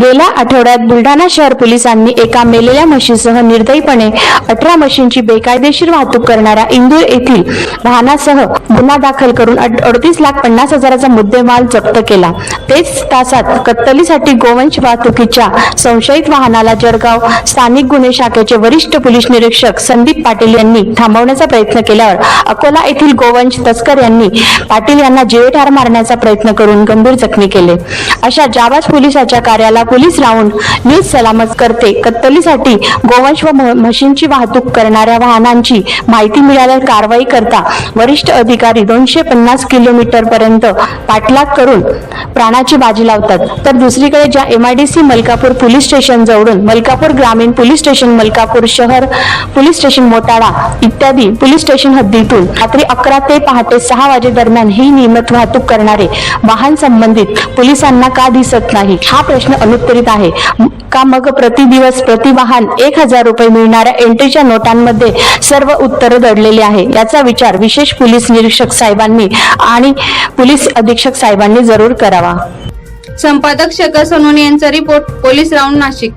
गेल्या आठवड्यात बुलढाणा शहर पोलिसांनी एका मेलेल्या म्हशीसह निर्दयीपणे अठरा म्हशींची बेकायदेशीर वाहतूक करणाऱ्या इंदूर येथील वाहनासह गुन्हा दाखल करून अडतीस लाख पन्नास हजाराचा मुद्देमाल जप्त केला. तेच तासात कत्तलीसाठी गोवंश वाहतुकीच्या संशयित वाहनाला जळगाव स्थानिक गुन्हे शाखेचे वरिष्ठ पोलीस निरीक्षक संदीप पाटील यांनी थांबवण्याचा प्रयत्न केल्यावर अकोला येथील गोवंश तस्कर यांनी पाटील यांना जीवे ठार मारण्याचा प्रयत्न करून गंभीर जखमी केले. अशा जाबाज पोलिसाच्या कार्याला पोलीस राऊंड न्यूज सलामत करते. कत्तलीसाठी गोवंश व म्हशींची वाहतूक करणाऱ्या वाहनांची माहिती मिळाल्यावर कारवाई करता वरिष्ठ अधिकारी दोनशे पन्नास किलोमीटर पर्यंत पाठलाग करून प्राणाची बाजी लावतात. तर दुसरीकडे ज्या एमआयडीसी मलकापूर पोलीस स्टेशन जवळून मलकापूर ग्रामीण पोलीस स्टेशन मलकापूर शहर पोलीस स्टेशन मोटाळा इत्यादी पोलीस स्टेशन हद्दीतून रात्री अकरा ते पहाटे सहा वाजे दरम्यान ही नियमित वाहतूक करणारे वाहन संबंधित पोलिसांना का दिसत नाही? हा प्रश्न अनुत्तरित आहे. का मग प्रति दिवस प्रति वाहन एक हजार रुपये मिळणाऱ्या एंट्रीच्या नोटांमध्ये सर्व उत्तर दडलेले आहे? याचा विचार विशेष पोलीस निरीक्षक साहेबांनी आणि पोलीस अधीक्षक साहेबांनी जरूर करावा. संपादक शेखर सोनवणे यांचा रिपोर्ट पोलीस राऊंड नाशिक.